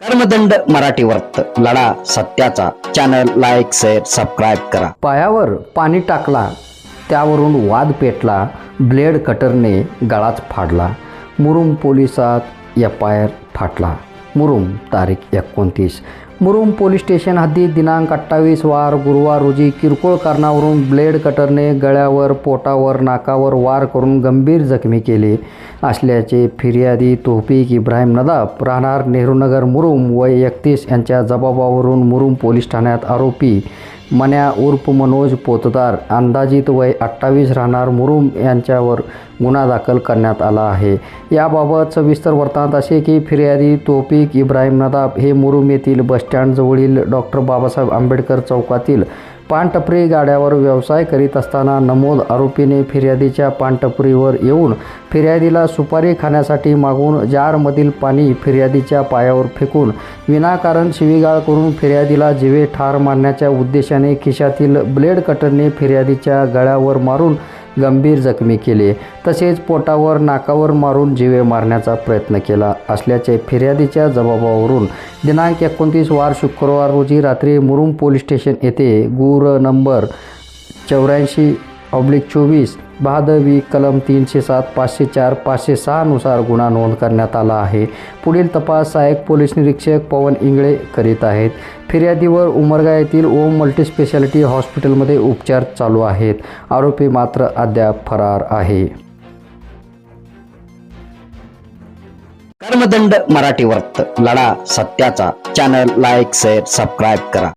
कर्मदंड मराठी वर्त लढा सत्याचा. चॅनल लाईक शेअर सबस्क्राईब करा. पायावर पाणी टाकला त्यावरून वाद पेटला ब्लेड कटरने गळाच फाडला मुरुम पोलिसात एफ आय आर फाटला. मुरुम तारीख एकोणतीस. मुरुम पोलीस स्टेशन हद्दीत दिनांक अठ्ठावीस वार गुरुवार रोजी किरकोळ कारणावरून ब्लेड कटरने गळ्यावर पोटावर नाकावर वार करून गंभीर जखमी केले असल्याचे फिर्यादी तोफिक इब्राहिम नदाब राहणार नेहरूनगर मुरुम वय एकतीस यांच्या जबाबावरून मुरुम पोलीस ठाण्यात आरोपी मन्या उर्फ मनोज पोतदार अंदाजित वय अठ्ठावीस राहणार मुरुम यांच्यावर गुन्हा दाखल करण्यात आला आहे. याबाबत सविस्तर वृत्तांत असे की फिर्यादी तोफिक इब्राहिम नदाब हे मुरुम येथील बस बसस्टँडजवळील डॉक्टर बाबासाहेब आंबेडकर चौकातील पानटपरी गाड्यावर व्यवसाय करीत असताना नमोद आरोपीने फिर्यादीच्या पानटपरीवर येऊन फिर्यादीला सुपारी खाण्यासाठी मागून जारमधील पाणी फिर्यादीच्या पायावर फेकून विनाकारण शिवीगाळ करून फिर्यादीला जिवे ठार मारण्याच्या उद्देशाने खिशातील ब्लेड कटरने फिर्यादीच्या गळ्यावर मारून गंभीर जखमी केले. तसेच पोटावर नाकावर मारून जीवे मारण्याचा प्रयत्न केला असल्याचे फिर्यादीच्या जबाबावरून दिनांक एकोणतीस वार शुक्रवार रोजी रात्री मुरुम पोलीस स्टेशन येथे गुर नंबर चौऱ्याऐंशी ऑब्लिक चोवीस बहादवी कलम तीनशे सात पाचशे चार पाचशे सहानुसार गुन्हा नोंद करण्यात आला आहे. पुढील तपास सहाय्यक पोलीस निरीक्षक पवन इंगळे करीत आहेत. फिर्यादीवर उमरगा येथील ओम मल्टीस्पेशालिटी हॉस्पिटलमध्ये उपचार चालू आहेत. आरोपी मात्र अद्याप फरार आहे. कर्मदंड मराठी वर्त लढा सत्याचा. चॅनल लाईक शेअर सबस्क्राईब करा.